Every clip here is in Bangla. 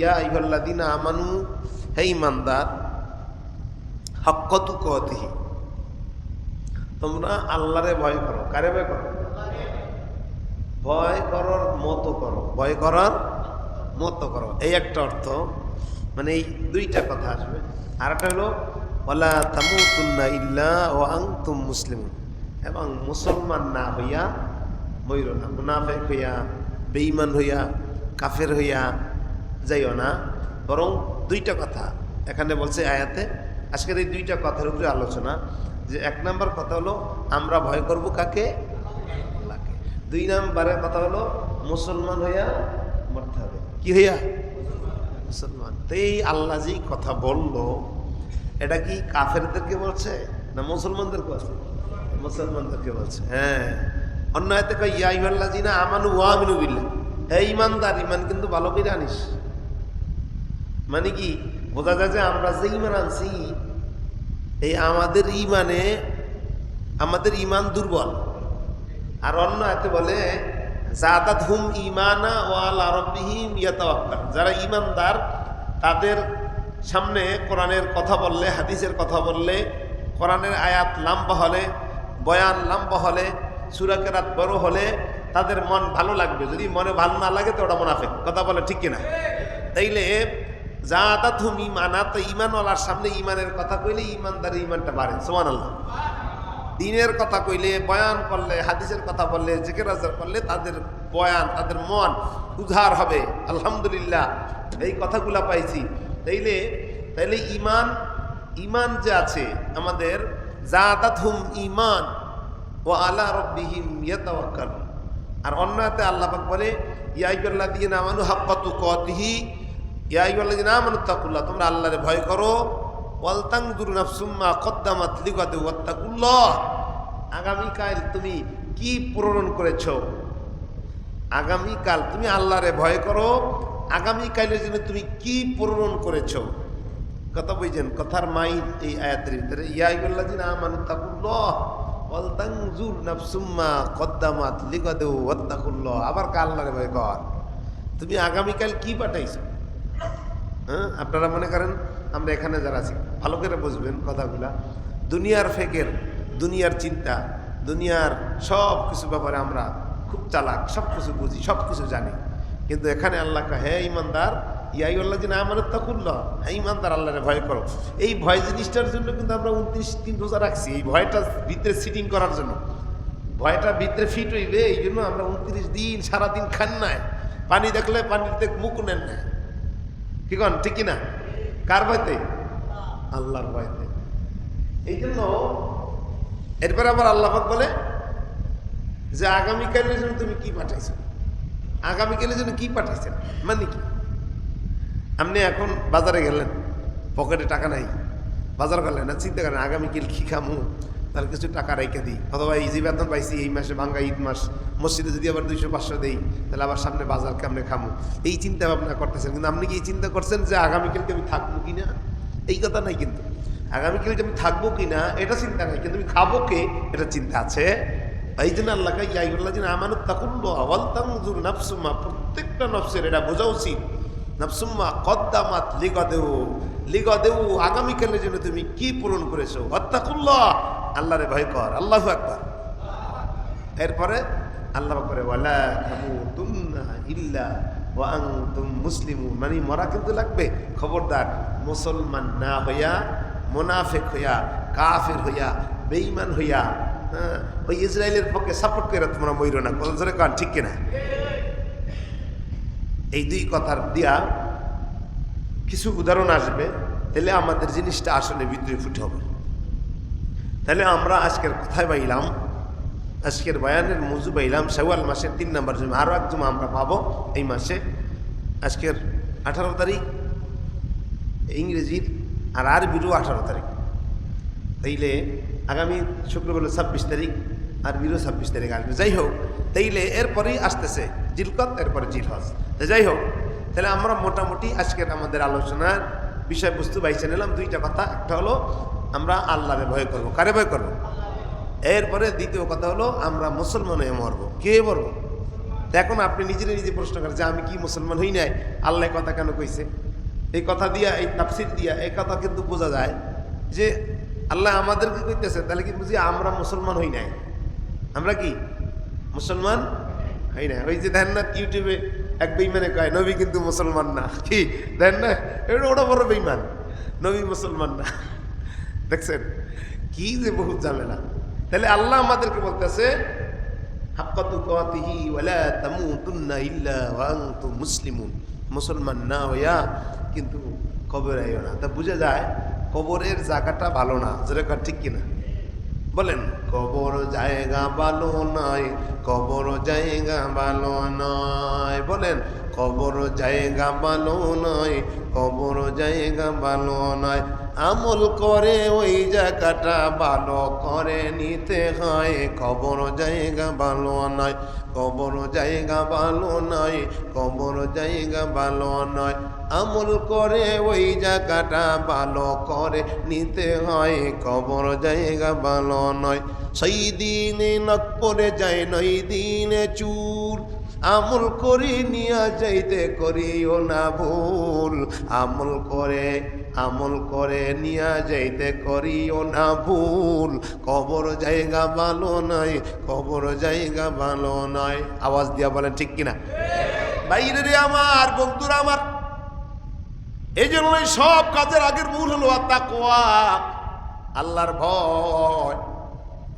ইয়া আমানু, হে ইমানদার হকতু কতিহি তোমরা আল্লাহরে ভয় করো, কারে ভয় করো? ভয় করার মতো করো, ভয় করার মতো করো। এই একটা অর্থ মানে এই দুইটা কথা আসবে। আর একটা হলো ওলা তামুতুন্না ইল্লা ও আংতুম মুসলিম এবং মুসলমান না হইয়া ময়ূর না, মুনাফেক হইয়া, বেঈমান হইয়া, কাফের হইয়া যাইও না, বরং দুইটা কথা। এখানে বলছে আয়াতে, আজকের এই দুইটা কথার উপরে আলোচনা, যে এক নাম্বার কথা হলো, আমরা ভয় করব কাকে? দুই নাম্বারের কথা হলো, মুসলমান হইয়া মরতে হবে। কি হইয়া? মুসলমান। তো এই আল্লাহ যেই কথা বলল, এটা কি কাফেরদেরকে বলছে, না মুসলমানদেরকে বলছে? মুসলমানদেরকে বলছে হ্যাঁ। অন্য হাতে কয়, ইয়া ইমাল্লা জিনা আমানু ওয়ামিনু বিল্লাহ। হে ইমানদার, ইমান কিন্তু ভালো করে আনিস। মানে কি? বোঝা যায় যে আমরা যে ইমান আনছি, এই আমাদের ইমানে, আমাদের ইমান দুর্বল। আর অন্য হাতে বলে জাদাত হুম ইমানা ওয়াল আরবিহিম ইয়াতাওয়াক্কাল। যারা ইমানদার তাদের সামনে কোরআনের কথা বললে, হাদিসের কথা বললে, কোরআনের আয়াত লাম্বা হলে, বয়ান লাম্বা হলে সুরাকেরাত বড় হলে, তাদের মন ভালো লাগবে। যদি মনে ভালো না লাগে, তো ওটা মুনাফেক। কথা বলে ঠিক কিনা? তাইলে জাদাত হুম ইমানা তো ইমানওয়ালার সামনে ইমানের কথা কইলে ইমানদার ইমানটা বাড়ে সোমান আল্লাহ দিনের কথা কইলে, বয়ান করলে, হাদিসের কথা বললে, জিকের আজার করলে তাদের বয়ান, তাদের মন উধার হবে, আলহামদুলিল্লাহ। এই কথাগুলা পাইছি। তাইলে তাইলে ইমান ইমান যে আছে, আমাদের জাদাত হুম ইমান ও আলা রব্বিহিম ইয়াতাওয়াক্কাল আর অন্য হাতে আল্লাহ পাক বলে ইয়াইবাল্লাহ দিয়ে নামানু হাক্কাতু কতিহি ইয়াইবাল্লাহ দিয়ে নামানু তাকুল্লাহ তোমরা আল্লাহরে ভয় করো। ওয়ালতাং দুরু নাফসুম্মা কদ্দামাত লিগাতে ওয়াত্তাকুল্লাহ। আগামীকাল তুমি কি পূরণ করেছ? আগামীকাল তুমি আল্লাহরে ভয় করো। আগামীকালের জন্য তুমি কি পূরণ করেছ? কথা বুঝছেন কথার মাইন এই আয়াতের ভিতরে ইয়াইবাল্লাহ দিন আমানু তাকুল্লাহ ওয়ালতাংজুর নাফসুম্মা কদ্দামাত লিগাতে ওয়াত্তাকুল্লাহ। আবার কা আল্লাহরে ভয় কর? তুমি আগামীকাল কি পাঠাইছো? হ্যাঁ? আপনারা মনে করেন, আমরা এখানে যারা আছি, ভালো করে বুঝবেন কথাগুলা। দুনিয়ার ফেকের, দুনিয়ার চিন্তা, দুনিয়ার সব কিছু ব্যাপারে আমরা খুব চালাক, সব কিছু বুঝি, সব কিছু জানি। কিন্তু এখানে আল্লাহ কা হ্যাঁ ইমানদার ইয়াই আল্লাহ জিনা আমার তাকুল্লাহ হ্যাঁ ইমানদার, আল্লাহরে ভয় করো। এই ভয় জিনিসটার জন্য কিন্তু আমরা উনত্রিশ দিন রোজা রাখছি, এই ভয়টা ভিতরে সিটিং করার জন্য। ভয়টা ভিতরে ফিট হইবে এই জন্য আমরা উনত্রিশ দিন সারাদিন খান নাই। পানি দেখলে পানিতে মুখ নেন না কি কন? ঠিক কিনা? কার ভয়তে? আল্লাহর ভয়তে। এই জন্য এরপরে আবার আল্লাহাক বলে যে আগামীকালের জন্য তুমি কি পাঠাইছো? আগামীকালের জন্য কি পাঠাইছেন? মানে কি? আপনি এখন বাজারে গেলেন, পকেটে টাকা নাই, বাজার করলেন না, চিন্তা করেন আগামীকাল কি খামু? তাহলে কিছু টাকা রেখে দিই। অথবা ইজি বেতন পাইছি এই মাসে ভাঙ্গা ঈদ মাস, মসজিদে যদি আবার দুইশো পাঁচশো দেই, তাহলে আবার সামনে বাজার কেমনে খামু? এই চিন্তা ভাবনা করতেছেন। কিন্তু আপনি কি এই চিন্তা করছেন যে আগামীকালকে আমি থাকব কি না? এই কথা নাই কিন্তু। আগামীকাল যে আমি থাকব কি না, এটা চিন্তা নাই। কিন্তু আমি খাব কে? এটা চিন্তা আছে। এই জন্য আল্লাহকে ইয়াইগুল্লাহ যেন আমানত তাকুল্লো আওয়াল তামজুর নাফসুমা প্রত্যেকটা নফসের এটা বোঝা উচিত। নাফসুম্মা কদ্দামাত লিগদেও লিগদেও আগামীকালের জন্য তুমি কি পূরণ করেছ? হত্যাকুল্লাহ আল্লাহরে ভয় কর, আল্লাহ একবার এরপরে আল্লাহ করে ওয়ালা ইল্লা ওয়া আনতুম মুসলিমুন। মানে মরা কিন্তু লাগবে, খবরদার, মুসলমান না হইয়া, মোনাফেক হইয়া, কাফের হইয়া, বেঈমান হইয়া হ্যাঁ ওই ইসরায়েলের পক্ষে সাপোর্ট করে তোমরা ময়ূর না। কত ধরে কান, ঠিক কিনা? এই দুই কথার দিয়া কিছু উদাহরণ আসবে, তাহলে আমাদের জিনিসটা আসলে ভিতরে ফুটে হবে। তাহলে আমরা আজকের কোথায় পাইলাম আজকের বয়ানের মজু পাইলাম শেওয়াল মাসের তিন নম্বর জমা। আরও এক জমা আমরা পাবো এই মাসে। আজকের আঠারো তারিখ, ইংরেজির আর আরবিরও আঠারো তারিখ। তাইলে আগামী শুক্রবার ছাব্বিশ তারিখ আর বিরো ছাব্বিশ তারিখ আসবে। যাই হোক, তাইলে এরপরেই আসতেছে জিলকত, এরপরে জিলহজ। যাই হোক, তাহলে আমরা মোটামুটি আজকের আমাদের আলোচনার বিষয়বস্তু বাইছে নিলাম দুইটা কথা, একটা হলো আমরা আল্লাহরে ভয় করব। কারে ভয় করব? এরপরে দ্বিতীয় কথা হলো, আমরা মুসলমান হয়ে মরব। কে মরব? এখন আপনি নিজেরে নিজে প্রশ্ন করেন যে, আমি কি মুসলমান হই নাই? আল্লাহ কথা কেন কইছে? এই কথা দিয়া, এই তাফসির দিয়া, এই কথা কিন্তু বোঝা যায় যে, আল্লাহ আমাদেরকে কইতেছে, তাহলে কি বুঝি আমরা মুসলমান হই নাই? আমরা কি মুসলমান হই না ওই যে দেখেন না ইউটিউবে এক বেইমানে কয়, নবী কিন্তু মুসলমান না। কি? দেখেন না, এটা ওটা বড় বেইমান নবী মুসলমান না। দেখছেন? কি যে বহুত ঝামেলা। তাহলে আল্লাহ আমাদেরকে বলতেছে মুসলিমুন। মুসলমান না হইয়া কিন্তু কবর আইও না। তা বুঝা যায়, কবরের জায়গাটা ভালো না। যেরকম ঠিক কিনা? বলেন, কবর জায়গা ভালো নয়, কবর জায়গা ভালো নয়। বলেন, কবর জায়গা ভালো নয়, কবর জায়গা ভালো নয়। আমল করে, ওই জায়গাটা ভালো করে নিতে হয়। কবর জায়গা ভালো নয়, কবর জায়গা ভালো নয়, কবর জায়গা ভালো নয়। আমল করে, ওই জায়গাটা ভালো করে নিতে হয়, কবর জায়গা ভালো নয়। সেই দিনে নক পরে যায় নই দিনে চুর আমল করি, নিয়া যাইতে করিও না ভুল। আমল করে আমল করে, নিয়া যাইতে করিও না ভুল। কবর জায়গা ভালো নয়, কবর জায়গা ভালো নয়। আওয়াজ দিয়া বলেন, ঠিক কিনা? বাইরে আমার, বন্ধুরা আমার। এই জন্যই সব কাজের আগের মূল হলো তাকওয়া। আল্লাহর ভয়।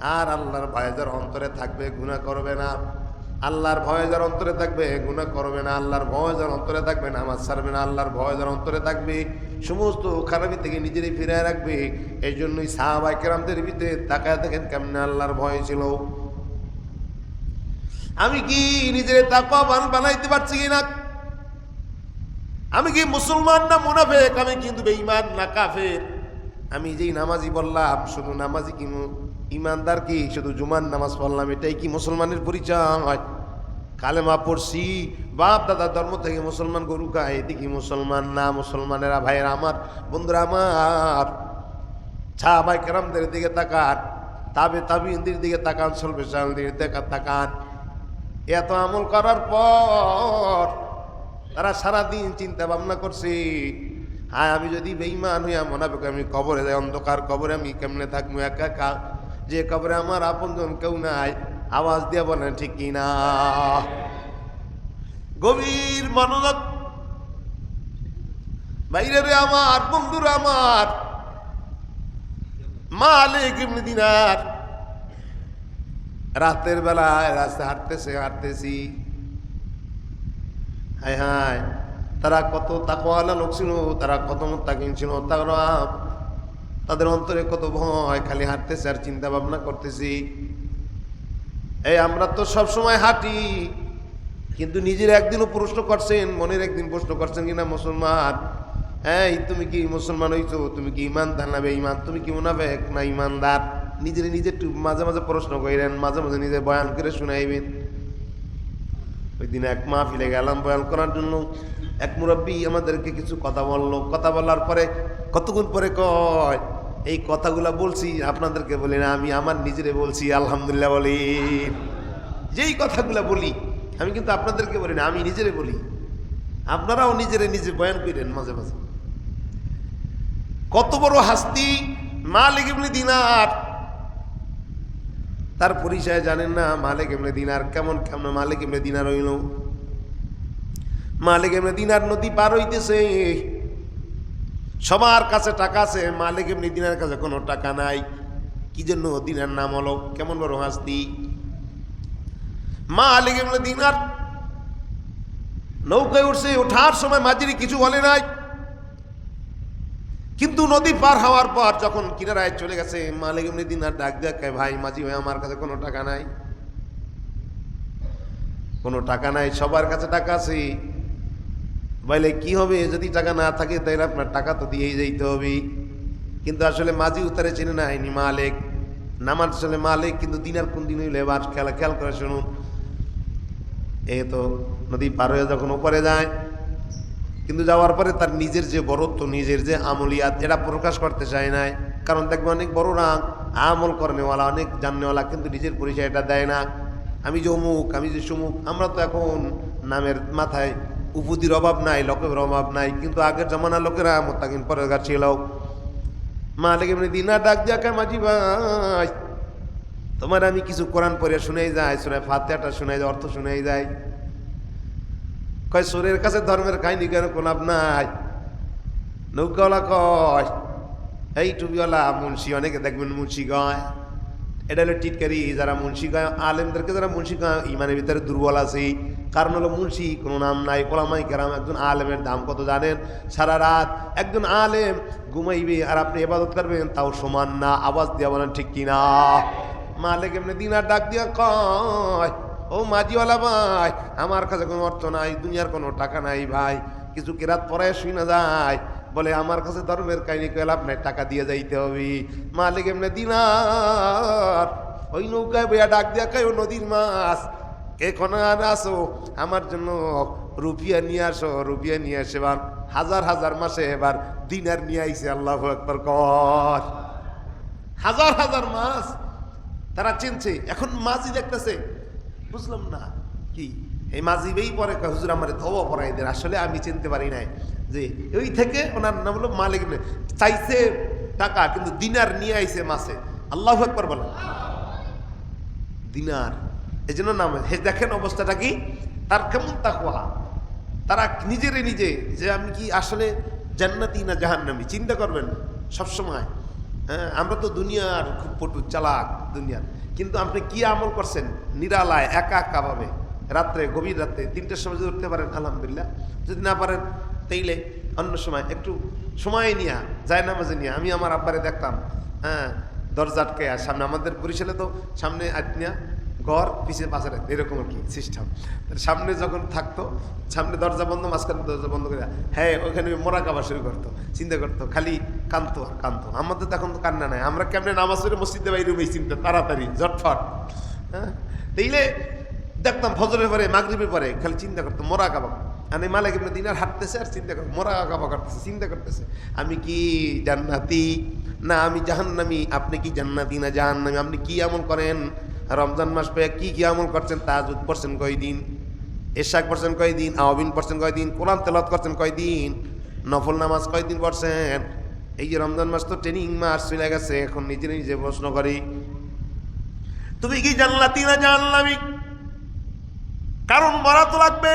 আর আল্লাহর ভয় যার অন্তরে থাকবে গুণা করবে না। আল্লাহর ভয় যার অন্তরে থাকবে, গুনাহ করবে না। আল্লাহর ভয় যার অন্তরে থাকবে না আমার ছাড়বে না। আল্লাহর ভয় যার অন্তরে থাকবে, সমস্ত খারাপি থেকে নিজেরই ফিরে রাখবে। এই জন্যই সাহাবাই কেরামদের ভিতরে তাকায় দেখেন কেমনে আল্লাহর ভয় ছিল। আমি কি নিজের তাকওয়া বানাইতে পারছি কিনা আমি কি মুসলমান না মুনাফেক? আমি কিন্তু বেঈমান না কাফের। আমি যেই নামাজি বললাম, শুধু নামাজি কি ইমানদার কি? শুধু জুমার নামাজ পড়লাম, এটাই কি মুসলমানের পরিচয়? কালেমা পড়ছি, বাপ দাদা ধর্ম থেকে মুসলমান গরু খায় এটি কি মুসলমান? না, মুসলমানেরা, ভাইয়েরা আমার, বন্ধুরা আমার। ছা ভাই কেরামদের দিকে তাকান, তাবে তাবিনদের দিকে তাকান সলবে সালদের দিকে তাকান। এত আমল করার পর তারা সারাদিন চিন্তা ভাবনা করছে হ্যাঁ আমি যদি বেইমান হইয়া মনে হবে আমি কবরে অন্ধকার কবরে আমি কেমনে থাকব? একা যে কবরে আমার আপনজন কেউ নাই, আওয়াজ দিয়ে বলেন, ঠিক কিনা? গভীর মনোযোগ। বাইরে রে আমার, বন্ধুরা আমার। মালিক ইবনে দিনার। রাতের বেলায় রাস্তায় হাঁটতেছে, হাঁটতেছি। হায় হায়, তারা কত তাকওয়ালা লোক ছিল, তারা কত মোত্তাকিন ছিল, তারা তাদের অন্তরে কত ভয়, খালি হাঁটতেছে আর চিন্তা ভাবনা করতেছি। এই আমরা তো সব সময় হাঁটি, কিন্তু নিজের একদিনও প্রশ্ন করছেন, মনের একদিন প্রশ্ন করছেন কিনা মুসলমান? এই, তুমি কি মুসলমান হইছো? তুমি কি ইমানদার না ইমান তুমি কি মুনাফেক না ইমানদার? নিজের নিজে মাঝে মাঝে প্রশ্ন করেন মাঝে মাঝে নিজে বয়ান করে শুনাইবেন। ওই দিন এক মাহফিলে গেলাম বয়ান করার জন্য। এক মুরব্বী আমাদেরকে কিছু কথা বলল। কথা বলার পরে কতক্ষণ পরে কয় এই কথাগুলা বলছি, আপনাদেরকে বলি না, আমি আমার নিজেরে বলছি, আলহামদুলিল্লাহ বলি। যেই কথাগুলা বলি, আমি কিন্তু আপনাদেরকে বলি না, আমি নিজেরে বলি। আপনারাও নিজেরে নিজে বয়ান করেন মাঝে মাঝে। কত বড় হাস্তি, মালিক ইবনে দিনার। তার পরিচয় জানেন না, মালিক এমনি দিনার কেমন কেমন মালিক এমনি দিনার হইল। মালিক এমনি দিনার নদী পার হইতেছে। সবার কাছে টাকা আছে, মালিক এমনি দিনার কাছে কোনো টাকা নাই। কি জন্য দিনার নাম হলো? কেমন বড় হাসতি মা মালিক এমনি দিনার নৌকায় উঠছে, ওঠার সময় মাঝিরি কিছু বলে নাই। কিন্তু নদী পার হওয়ার পর যখন কিনারায় চলে গেছে, মালিক এমনি দিন আর ডাক দেখায় ভাই, মাঝি ভাই, আমার কাছে কোনো টাকা নাই। কোনো টাকা নাই, সবার কাছে টাকা আছে। বলে, কি হবে? যদি টাকা না থাকে তাহলে আপনার টাকা তো দিয়েই যাইতে হবে। কিন্তু আসলে মাঝি উত্তরে চেনে না হয়নি মালিক। নামার আসলে মালিক, কিন্তু দিনার কোন দিন হইলে এবার খেলা খেয়াল করে শুনুন। এ তো নদী পার হয়ে যখন ওপরে যায়, কিন্তু যাওয়ার পরে তার নিজের যে বড়ত্ব নিজের যে আমলিয়াত, এটা প্রকাশ করতে চায় নাই। কারণ দেখবে অনেক বড় রাং আমল করেনেওয়ালা, অনেক জাননেওয়ালা, কিন্তু নিজের পরিচয় এটা দেয় না। আমি যে অমুক, আমি যে সুমুক, আমরা তো এখন নামের মাথায় উপুদির অভাব নাই, লোকের অভাব নাই, কিন্তু আগের জমানার লোকেরা মোত্তাকিন, পরের ছিল মালিক এমনি দিনা ডাক দিয়া কে মাঝি ভাই, তোমার আমি কিছু কোরআন পড়ে শুনেই যায় শুনে ফাতেহাটা শুনে যায় অর্থ শুনেই যায় কয়, সুরের কাছে ধর্মের কাহিনী কেন কোন নাই? নৌকাওয়ালা কয়, এই টুপিওয়ালা মুন্সি, অনেকে দেখবেন মুন্সি গয় এটা হলো টিটকারি যারা মুন্সি গায় আলেমদেরকে যারা মুন্সি গায় ইমানের ভিতরে দুর্বল আছে। কারণ হলো মুন্সি, কোনো নাম নাই কোলামাই কেরাম, একজন আলেমের দাম কত জানেন? সারা রাত একজন আলেম ঘুমাইবে আর আপনি এবাদত করবেন, তাও সমান না। আওয়াজ দিয়া বলেন, ঠিক কিনা? মালিক এমনি দিনার ডাক দিয়া কয়, ও মাঝিওয়ালা ভাই, আমার কাছে কোনো অর্থ নাই, দুনিয়ার কোনো টাকা নাই ভাই, কিছু কেরাত পরে শুই না যায়। বলে, আমার কাছে ধর্মের কাহিনী কইলে আপনার টাকা দিয়ে যাইতে হবে। মালিক এমনি দিনার, ওই নৌকায় বইয়া ডাক দিয়া কয়, ও নদীর মাছ কে আর আসো, আমার জন্য রুপিয়া নিয়ে আসো, রুপিয়া নিয়ে আসে হাজার হাজার মাসে এবার দিনার নিয়ে আইসে আল্লাহ একবার কর। হাজার হাজার মাছ, তারা চিনছে, এখন মাঝি দেখতেছে, বুঝলাম না, কি? এই মাঝি বেই পরে হুজুর, আমার ধোয়া পড়াই দেন, আসলে আমি চিনতে পারি নাই। যে ওই থেকে ওনার নাম হলো মালিক চাইছে টাকা, কিন্তু দিনার নিয়ে আইছে মাসে আল্লাহ একবার বলেন দিনার। এই জন্য নাম হে দেখেন অবস্থাটা কি? তার কেমন তাকুয়া তারা নিজেরে নিজে যে আমি কি আসলে জান্নাতি না জাহান্নামি? চিন্তা করবেন সবসময়। হ্যাঁ আমরা তো দুনিয়ার খুব পটু চালাক দুনিয়ার। কিন্তু আপনি কি আমল করছেন? নিরালায়, একা একাভাবে। রাত্রে, গভীর রাত্রে, তিনটের সময় যদি উঠতে পারেন, আলহামদুলিল্লাহ। যদি না পারেন তাইলে অন্য সময় একটু সময় নিয়ে, যায় নামাজে নিয়ে। আমি আমার আব্বারে দেখতাম হ্যাঁ দরজা আর সামনে, আমাদের বরিশালে তো সামনে আটনিয়া ঘর পিছিয়ে পাশে রাখতো এরকম আর কি সিস্টেম সামনে যখন থাকতো, সামনে দরজা বন্ধ, মাঝখানে দরজা বন্ধ করে হ্যাঁ ওখানে মোরা কাবা শুরু করতো, চিন্তা করতো, খালি কানতো আর কানতো আমাদের তো এখন তো কান্না নাই। আমরা কেমনে নামাজ পড়ে মসজিদে বাইরে এই চিন্তা তাড়াতাড়ি জটফট হ্যাঁ এইলে দেখতাম ফজরের পরে, মাগরিবের পরে, খালি চিন্তা করতো মোরা কাবা। আমি মালিক ইবনে দিনার হাঁটতেছে আর চিন্তা করতো মোরা কাবা করতেছে, চিন্তা করতেছে। আমি কি জান্নাতি? না, আমি জাহান্নামি। আপনি কি জান্নাতি না জাহান্নামি? আপনি কি আমল করেন? রমজান মাস পেয়ে কি কি আমল করছেন? তাজুদ পড়ছেন কয়দিন? এশাক পড়ছেন কয়দিন? আওয়াবিন পড়ছেন কয়দিন? কোরআন তেলত করছেন কয়দিন? নফল নামাজ কয়দিন পড়ছেন? এই যে রমজান মাস তো ট্রেনিং মাস চলে গেছে, এখন নিজে নিজে প্রশ্ন করি। তুমি কি জান্নাতি না জাহান্নামি? কারণ মরা তো লাগবে।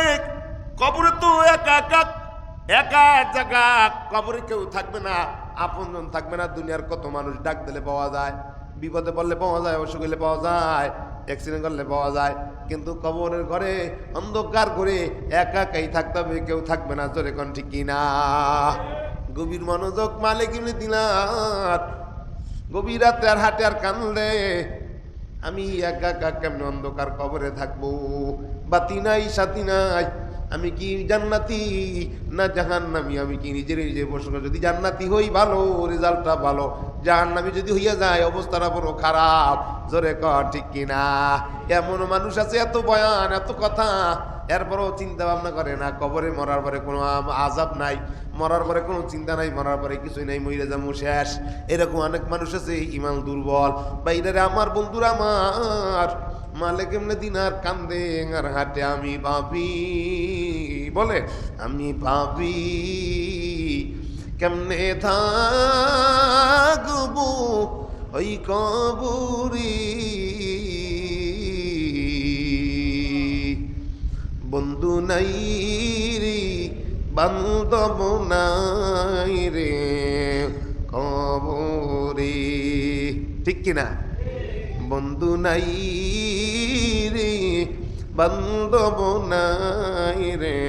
কবরে তো একা একা একা জায়গা, কবরে কেউ থাকবে না আপনজন থাকবে না, দুনিয়ার কত মানুষ ডাক দিলে পাওয়া যায়, বিপদে পড়লে পাওয়া যায়, অসুখ হলে পাওয়া যায় অ্যাক্সিডেন্ট করলে পাওয়া যায়, কিন্তু কবরের ঘরে অন্ধকার করে একা একাই থাকতে হবে, কেউ থাকবে না চলে কোন ঠিক কিনা? গভীর মনোযোগ মালিক এমনি দিলার গভীর রাতে আর হাটে আর কানলে আমি একা একা কেমন অন্ধকার কবরে থাকব? বাতি নাই সাথী নাই আমি কি জান্নাতি না জাহান্নামি? আমি কি নিজের নিজে প্রশ্ন যদি জান্নাতি হই ভালো, রেজাল্টটা ভালো। জাহান্নামি যদি হইয়া যায়, অবস্থাটা বড় খারাপ। জোরে ক ঠিক কিনা? এমন মানুষ আছে, এত বয়ান, এত কথা। এরপরও চিন্তা ভাবনা করে না। কবরে মরার পরে কোনো আজাব নাই। মরার পরে কোনো চিন্তা নাই। মরার পরে কিছুই নাই। মইরে যাব শেষ। এরকম অনেক মানুষ আছে, ইমান দুর্বল। বা এটারে আমার বন্ধুরা আমার। মালে কেমনে দিন আর কান্দে, আর হাটে আমি ভাবি। বলে, আমি ভাবি কেমনে থাকব ওই কবুরি? বন্ধু নাই রে, বান্ধব নাই রে, কবরে। ঠিক কিনা? বন্ধু নাই বান্ধব নাই রে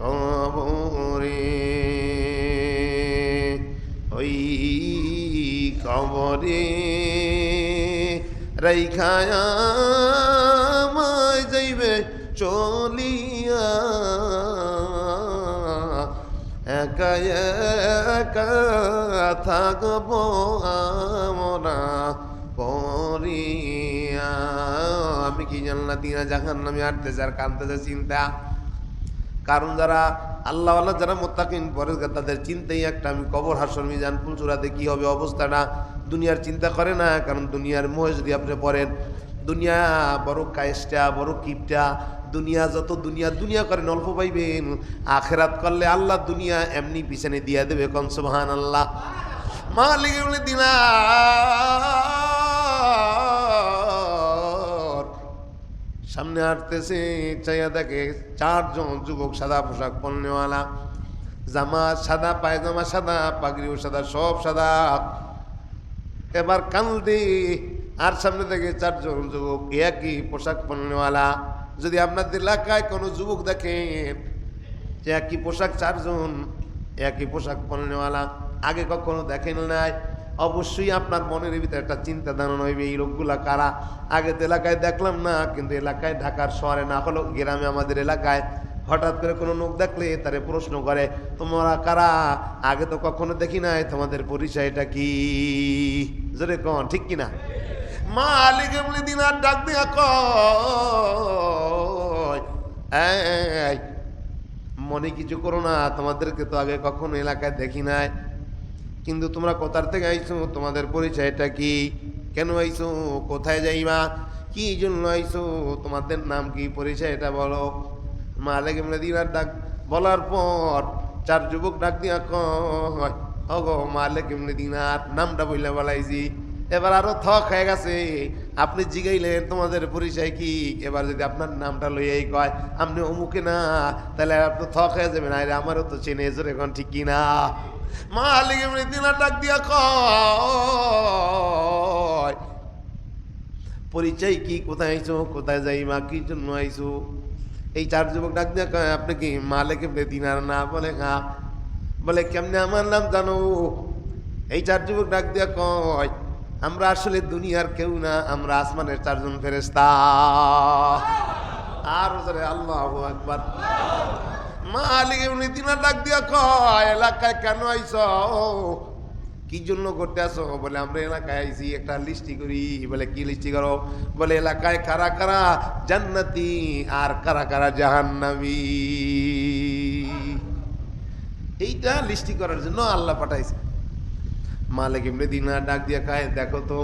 কবরে। ওই কবরে রেখায়া যাইবে চলিয়া। একা একা থাকব আমরা পরিয়া আমি কি জানলাম দিনা জাহান নামে আটতেছে আর কানতেছে চিন্তা। কারণ যারা আল্লাহ আল্লাহ যারা মোত্তাকিন পরে তাদের চিন্তাই একটা। আমি কবর, হাসর, মিজান ফুলচুরাতে কি হবে অবস্থাটা দুনিয়ার চিন্তা করে না, কারণ দুনিয়ার মোহে যদি আপনি পড়েন, দুনিয়া বড় কায়েসটা বড় কিপটা। দুনিয়া যত দুনিয়া দুনিয়া করেন অল্প পাইবেন। আখেরাত করলে আল্লাহ দুনিয়া এমনি পিছনে দিয়া দেবে, কন সুবহান আল্লাহ মালিক এমনি সামনে হাঁটতেছে, চাইয়া দেখে চারজন যুবক সাদা পোশাক পরনেওয়ালা জামা সাদা, পায়জামা সাদা, পাগড়িও সাদা, সব সাদা। এবার কান্দে আর সামনে থেকে চারজন যুবক একই পোশাক পরনেওয়ালা যদি আপনাদের এলাকায় কোনো যুবক দেখেন একই পোশাক, চারজন একই পোশাক পরনেওয়ালা আগে কখনো দেখেন নাই? অবশ্যই আপনার মনের ভিতরে একটা চিন্তা ধারণা হইবে, এই লোকগুলা কারা? আগে তো এলাকায় দেখলাম না, কিন্তু এলাকায় ঢাকার শহরে না হলো গ্রামে আমাদের এলাকায় হঠাৎ করে কোনো লোক দেখলে তারে প্রশ্ন করে, তোমরা কারা? আগে তো কখনো দেখি নাই, তোমাদের পরিচয়টা কি? জোরে কন, ঠিক কিনা? মালিক এমনি দিন আর ডাক মনে কিছু করো না, তোমাদেরকে তো আগে কখনো এলাকায় দেখি নাই। কিন্তু তোমরা কোথার থেকে আইছো? তোমাদের পরিচয়টা কি? কেন আইছো? কোথায় যাইবা? কি জন্য আইছো? তোমাদের নাম কি? পরিচয়টা বলো। মালিক এমনি দিনার ডাক বলার পর চার যুবক ডাক দিয়া কয় অগো মালিক এমনি দিনার নামটা বইলে বলাইছি। এবার আরও থক হয়ে গেছে। আপনি জিগাইলেন, তোমাদের পরিচয় কি? এবার যদি আপনার নামটা লইয়াই কয়, আপনি অমুকে না, তাহলে আপনি থক হয়ে যাবেন আরে আমারও তো চেনে এখন ঠিক কি না মালিক এমনি দিনার ডাক দিয়া কয়, পরিচয় কি? কোথায় আইছো? কোথায় যাই মা? কি জন্য আইছো? এই চার যুবক ডাক দিয়া কয়, আপনি কি মালিক এমনি দিনার না? বলে হা বলে, কেমনে আমার নাম জানো? এই চার যুবক ডাক দিয়া কয়, আমরা আসলে দুনিয়ার কেউ না, আমরা আসমানের চারজন ফেরেস্তা আর আল্লাহ একবার মালিক ডাক এলাকায় কেন আইছ? কি জন্য করতে বলে, আমরা এলাকায় আইছি, একটা লিস্টি করি। বলে, কি লিস্টি করো? বলে, এলাকায় আর কারা এইটা লিস্টি করার জন্য আল্লাহ পাঠাইছে। মালিক, এমনি দিনা ডাক দিয়া খায় দেখো তো,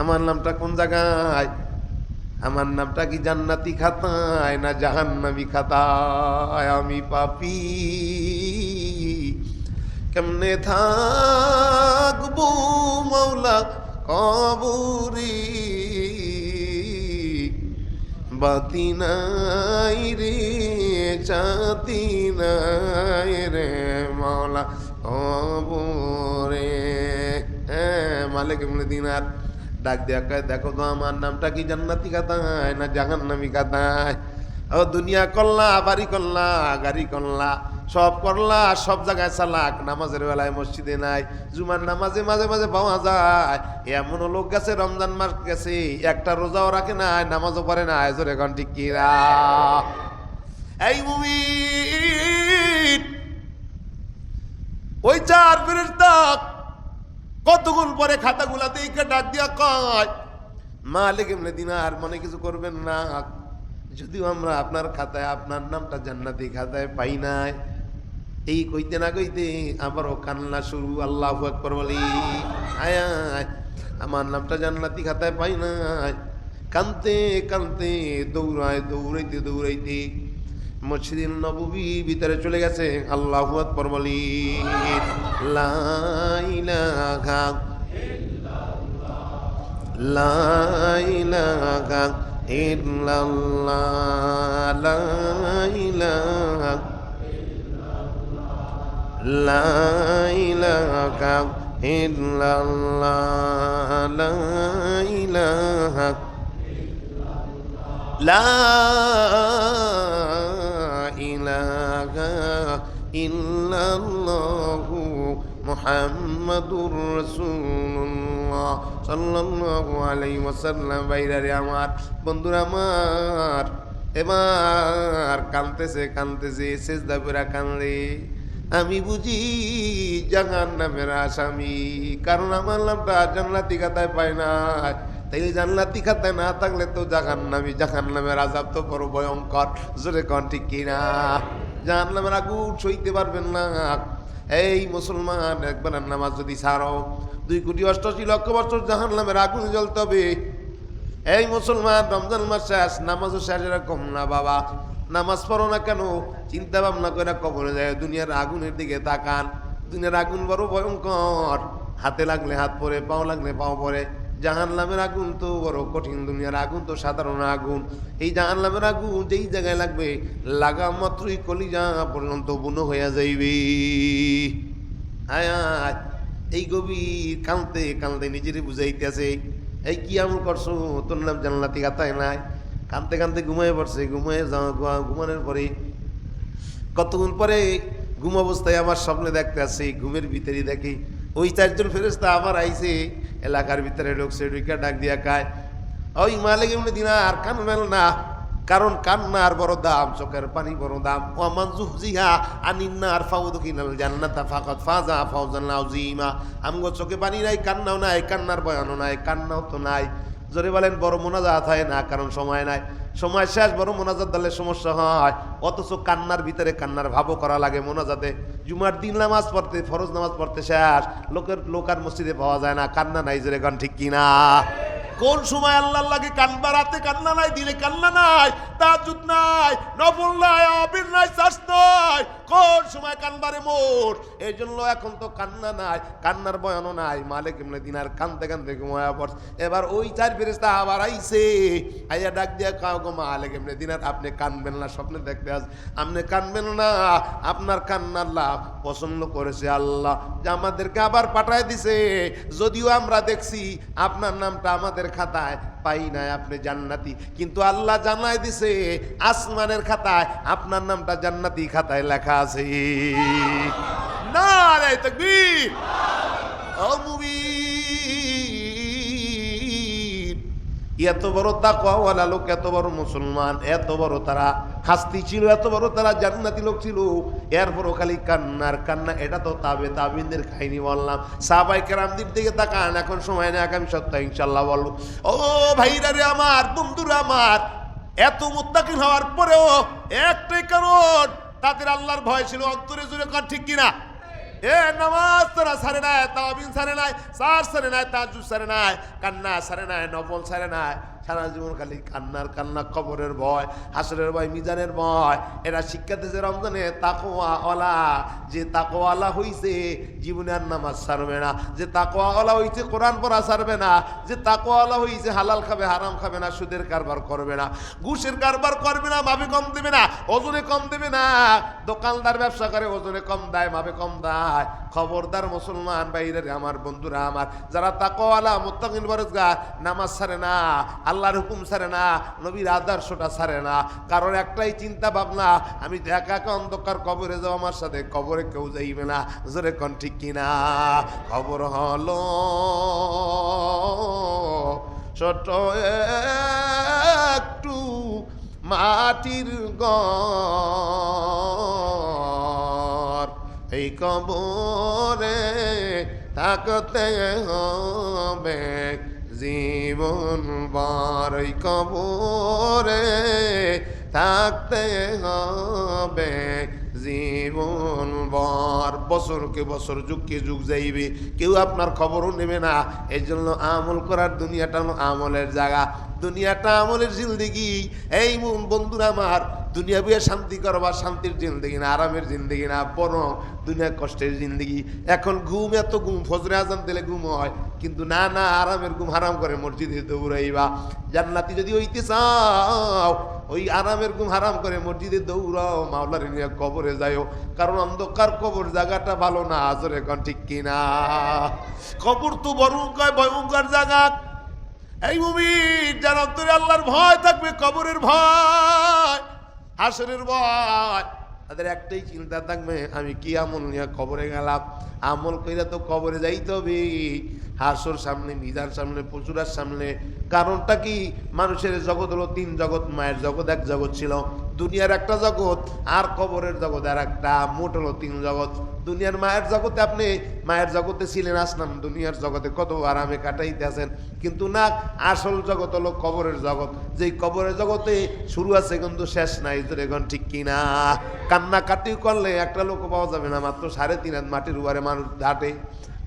আমার নামটা কোন জায়গায়? আমার নামটা কি জান্নাতি খাতায় না জাহান্নামি খাতায়? আমি পাপি। কেমনে থাকব মৌলা কবুরি? বাতি নাই রে, চাতি নাই রে মাওলা কবরে। হ্যাঁ মালিক দিনার। ডাক দেয়া কয়, দেখো তো আমার নামটা কি জান্নাতি কাতায় না জাহান্নামি কাতায় ও, দুনিয়া করলা, বাড়ি করলা, গাড়ি করলা, সব করলা, সব জায়গায় চালাক, নামাজের বেলায় মসজিদে নাই, জুমার নামাজে মাঝে মাঝে পাওয়া যায়, এমনও লোক গেছে, রমজান মাস গেছে, একটা রোজাও রাখে না নামাজও পড়ে না জোরে এখন ঠিক কিরা এই মুমিন, ওই চার ফেরেশতা কতক্ষণ পরে খাতাগুলা দেখে ডাক দিয়া কয় মালিক এমনি দিনার মনে কিছু করবেন না। যদিও আমরা আপনার খাতায় আপনার নামটা জান্নাতি খাতায় পাই নাই। এই কইতে না কইতে আবারও কান্না শুরু আল্লাহ একবার বলি আয়, আমার নামটা জান্নাতি খাতায় পাই নাই। কানতে কানতে দৌড়ায় দৌড়াইতে দৌড়াইতে মসজিদিন নববী ভিতরে চলে গেছে। আল্লাহ আকবর لا ইল্লাল্লাহু মুহাম্মাদুর রাসূলুল্লাহ সাল্লাল্লাহু আলাইহি ওয়াসাল্লাম। বাইরে আমার, বন্ধুরা আমার, এবার কানতেছে কানতেছে, সেজদা করে কানলে। আমি বুঝি জাহান নামের আসামি, কারণ আমার নামটা জান্নাতি খাতায় পায় না তাই জান্নাতি খাতায় না থাকলে তো জাহান নামি জাহান নামের আজাব তো বড় ভয়ঙ্কর। জোরে কন, ঠিক কিনা? জাহান নামের আগুন সইতে পারবেন না। এই মুসলমান, একবার নামাজ যদি ছাড়ো দুই কোটি অষ্টাশি লক্ষ বছর জাহান নামের আগুন জ্বলতে হবে। এই মুসলমান, রমজান মাস শেষ, নামাজও শেষ এরকম না বাবা। নামাজ পড়ো না কেন? চিন্তা ভাবনা করে কবরে যায়, দুনিয়ার আগুনের দিকে তাকান। দুনিয়ার আগুন বড় ভয়ঙ্কর। হাতে লাগলে হাত পরে, পাও লাগলে পাও পরে। জাহান নামের আগুন তো বড় কঠিন দুনিয়ার আগুন তো সাধারণ আগুন। এই জাহান নামের আগুন যেই জায়গায় লাগবে, লাগা মাত্রই কলিজা পর্যন্ত বুনো হইয়া যাইবে। আয় এই গভীর কানতে কানতে নিজেরই বুঝাইতেছে, এই কি আমল করছ? তোর নাম জানলাতি গাতায় নাই। কানতে কানতে ঘুমায় পড়ছে, ঘুমায় যাওয়া ঘুমানোর পরে কতক্ষণ পরে ঘুম অবস্থায় আমার স্বপ্নে দেখতে আসছে ঘুমের ভিতরে দেখি, ওই চারজন ফেরেস্তা আবার আইছে। এলাকার ভিতরে ঢুকছে ঢুকিয়া ডাক দিয়া খায় ওই মালে এমনি দিনা আর কান মেল না, কারণ কান্নার বড় দাম, চোখের পানি বড় দাম। ও মানজুহ জিহা আনিন্নার ফাউদকিনাল জান্নাতা ফাকাত ফাজা ফাউজান আউজিমা আমগো চোখে পানি নাই, কান্নাও নাই, কান্নার বয়ানও নাই, কান্নাও তো নাই। জোরে বলেন বড় মোনাজাত হয়, না, কারণ সময় নাই। সময় শেষ, বড় মোনাজাত দিলে সমস্যা হয়। অথচ কান্নার ভিতরে কান্নার ভাবও করা লাগে মোনাজাতে। জুমার দিন নামাজ পড়তে, ফরজ নামাজ পড়তে শেষ। লোকের, লোক আর মসজিদে পাওয়া যায় না। কান্না নাই, জোরে গান, ঠিক কিনা? কোন সময় আল্লাহ লাগে কান্না রাতে কান্না নাই, দিনে কান্না নাই? তাজুদ নাই, নফল নাই, আবির নাই, চাষ নাই। কোন সময় কানবারে মোর? এই জন্য এখন তো কান্না নাই, কান্নার বয়ানও নাই। মালিক এমনি দিনার কানতে কানতে ঘুমায়া পড়ছে। এবার ওই চার ফেরেস্তা আবার আইছে। আইয়া ডাক দিয়া কাউ গো মালিক এমনি দিনার, আপনি কানবেন না, স্বপ্নে দেখতে আস আপনি কানবেন না, আপনার কান্না আল্লাহ পছন্দ করেছে আল্লাহ। যে আমাদেরকে আবার পাঠায় দিছে। যদিও আমরা দেখছি আপনার নামটা আমাদের খাতায় পাই নাই আপনি জান্নাতি। কিন্তু আল্লাহ জানাই দিছে, আসমানের খাতায় আপনার নামটা জান্নাতি খাতায় লেখা আছে। না রে তকবীর মুবিন এত বড় তাকওয়ালা লোক, এত বড় মুসলমান, এত বড় তারা হাস্তি ছিল, এত বড় তারা জান্নাতি লোক ছিল। এরপরও খালি কান্নার কান্না, এটা তো তাবে তাবিনদের খাইনি বললাম। সাহাবাই কেরামদের দিকে তাকান, এখন সময় নেই, আগামী সপ্তাহে ইনশাল্লাহ বলব। ও ভাইরা রে আমার, বন্ধুরা আমার, এত মুত্তাকিন হওয়ার পরেও একটাই কারণ, তাদের আল্লাহর ভয় ছিল অন্তরে জুড়ে কর ঠিক কিনা? এ নামাজ তোরা সারে নাই তাবিন সারে নাই, সার সারে নাই তাজু সারে নাই, কান্না সারে নাই, নফল সারে নাই। সারা জীবন খালি কান্নার কান্না, কবরের ভয়, হাসরের ভয়, মিজানের ভয়। এরা শিক্ষা দিয়েছে রমজানে তাকোয়া অলা যে তাকোয়ালা হইছে, জীবনে আর নামাজ সারবে না। যে তাকোয়ালা হইছে, কোরআন পড়া সারবে না। যে তাকোয়ালা হইছে, হালাল খাবে, হারাম খাবে না, সুদের কারবার করবে না। ঘুষের কারবার করবে না মাপে কম দেবে না, ওজনে কম দেবে না। দোকানদার ব্যবসা করে, ওজনে কম দেয় মাপে কম দেয়। খবরদার মুসলমান বাইরের আমার বন্ধুরা আমার। যারা তাকোয়ালা মুত্তাকিন বরজগার নামাজ ছাড়ে না। আল্লাহর হুকুম ছাড়ে না, নবীর আদর্শটা ছাড়ে না। কারণ একটাই চিন্তা ভাবনা, আমি তো একা একা অন্ধকার কবরে যাও, আমার সাথে কবরে কেউ যাইবে না। জোরে কন ঠিক কিনা? খবর হল, ছোট একটু মাটির গর এই কবরে থাকতে হবে। জীবন বারই কবরে থাকতে হবে। জীবন বর বছরকে বছর যুগকে যুগ যাইবে। কেউ আপনার খবরও নেবে না। এই জন্য আমল করার দুনিয়াটা আমলের জায়গা। দুনিয়াটা আমলের জিন্দিগি। এই বন্ধুরা আমার, দুনিয়া বিয়ে শান্তি করবা, শান্তির জিন্দগি না, আরামের জিন্দগি না বরং দুনিয়া কষ্টের জিন্দগি। এখন ঘুম এত ঘুম, ফজরে আজান দিলে ঘুম হয়, কিন্তু না না, আরামের ঘুম হারাম করে মসজিদে দৌড়াইবা। জান্নাতি যদি হইতে চাও, ওই আরামের ঘুম হারাম করে মসজিদে দৌড়াও, মাওলার নিয়ে কবরে যাইও। কারণ অন্ধকার কবর জায়গাটা ভালো না, আজরে এখন ঠিক কিনা? কবর তো বড় ভয়ঙ্কর জায়গা। এই মুমিন, যার অন্তরে আল্লাহর ভয় থাকবে, কবরের ভয়, হাসরের ভয়, তাদের একটাই চিন্তা থাকবে, আমি কি আমল নিয়ে কবরে গেলাম? আমল কইরা তো কবরে যাইতে হবে। হাসর সামনে মিজার সামনে, পশুরার সামনে। কারণটা কি? মানুষের জগৎ হলো তিন জগৎ, মায়ের জগৎ, এক জগৎ ছিল। দুনিয়ার একটা জগৎ আর কবরের জগৎ আর একটা। মোট হলো তিন জগৎ। দুনিয়ার মায়ের জগতে আপনি, মায়ের জগতে ছিলেন, আসলাম। দুনিয়ার জগতে কত আরামে কাটাইতে আছেন। কিন্তু না, আসল জগৎ হলো কবরের জগৎ। যেই কবরের জগতে শুরু আছে কিন্তু শেষ নাই এখন ঠিক কিনা? কান্না কাটি করলে একটা লোক পাওয়া যাবে না, মাত্র সাড়ে তিন হাত মাটির উপরে মানুষ হাঁটে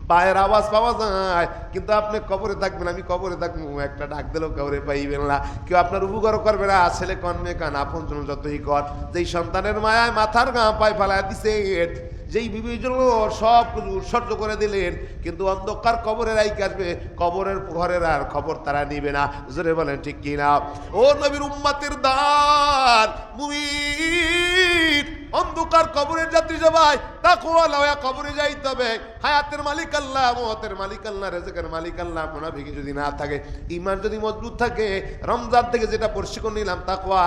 পায়ের আওয়াজ পাওয়া যায়, কিন্তু আপনি কবরে থাকবেন, আমি কবরে থাকব, একটা ডাক দিলেও কবরে পাইবেন না। কেউ আপনার উপকার করবে না, ছেলে কন, মেয়ে কান, আপন জন যতই কর। যেই সন্তানের মায়ায় মাথার গা পায়ে ফেলা দিছে যেই বিবির জন্য সব কিছু উৎসর্গ করে দিলেন, কিন্তু অন্ধকার কবরে রাইকে আসবে, কবরের ঘরের আর খবর তারা নিবে না। জোরে বলেন, ঠিক কি না ও নবীর উম্মাতের দান, মুমিন অন্ধকার কবরের যাত্রী সবাই তাকুয়া লয়া কবরে যাইতে হবে। হায়াতের মালিক আল্লাহ মতের মালিক আল্লাহ, রেজেকের মালিক আল্লাহ মোনাফিকে যদি না থাকে ইমান যদি মজবুত থাকে, রমজান থেকে যেটা প্রশিক্ষণ নিলাম তাকুয়া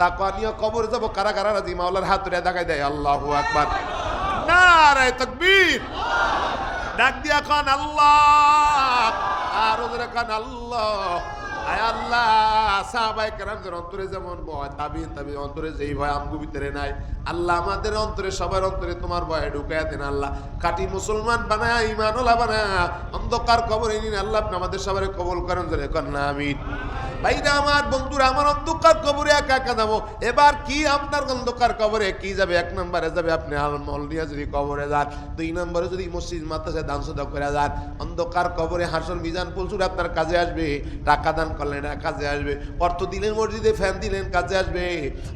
তাকুয়া নিয়ে কবরে যাব কারা কারা রাজি মাওলার হাত ধরে দেখাই দেয়, আল্লাহু আকবার। নারায় তকবীর। ডাক দিয়া খান আল্লাহ, আর ওদের খান আল্লাহ। অন্ধকার কবর আল্লাহ আমাদের কবল করেন আমার, বন্ধুরা আমার, অন্ধকার কবরে একা একা যাব। এবার কি আপনার অন্ধকার কবরে, কি যাবে? এক নম্বরে যাবে আপনি যদি কবরে যান, দুই নম্বরে যদি মসজিদ মাতাসে দান সদা করে যান। অন্ধকার কবরে হাসর মিজান পলসুর আপনার কাজে আসবে। টাকা দান করলেন এটা কাজে আসবে। অর্থ দিলেন মসজিদে, ফ্যান দিলেন, কাজে আসবে।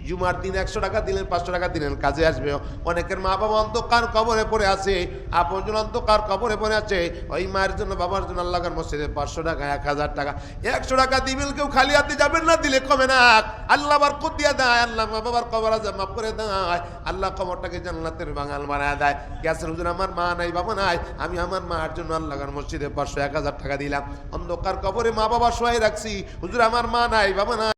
জুমার দিন একশো টাকা দিলেন, পাঁচশো টাকা দিলেন, কাজে আসবে। অনেকের মা বাবা অন্ধকার কবরে পড়ে আছে, আপনজন অন্ধকার কবরে পড়ে আছে। ওই মায়ের জন্য, বাবার জন্য আল্লাহর মসজিদে পাঁচশো টাকা, এক হাজার টাকা, একশো টাকা দিবেন, কেউ খালি হাতে যাবেন না, দিলে কমে না। আল্লাহ আবার কত দিয়া দেয়, আল্লাহ মা বাবার কবর আছে, মাফ করে দেয়। আল্লাহ কবরটাকে জান্নাতের বাঙাল বানায় দেয়। গ্যাসের হুজুর, আমার মা নাই, বাবা নাই। আমি আমার মার জন্য আল্লাহর মসজিদে পাঁচশো, এক হাজার টাকা দিলাম। অন্ধকার কবরে মা বাবা শোয়াই রাখছি। হুজুর আমার মা নাই বাবা নাই।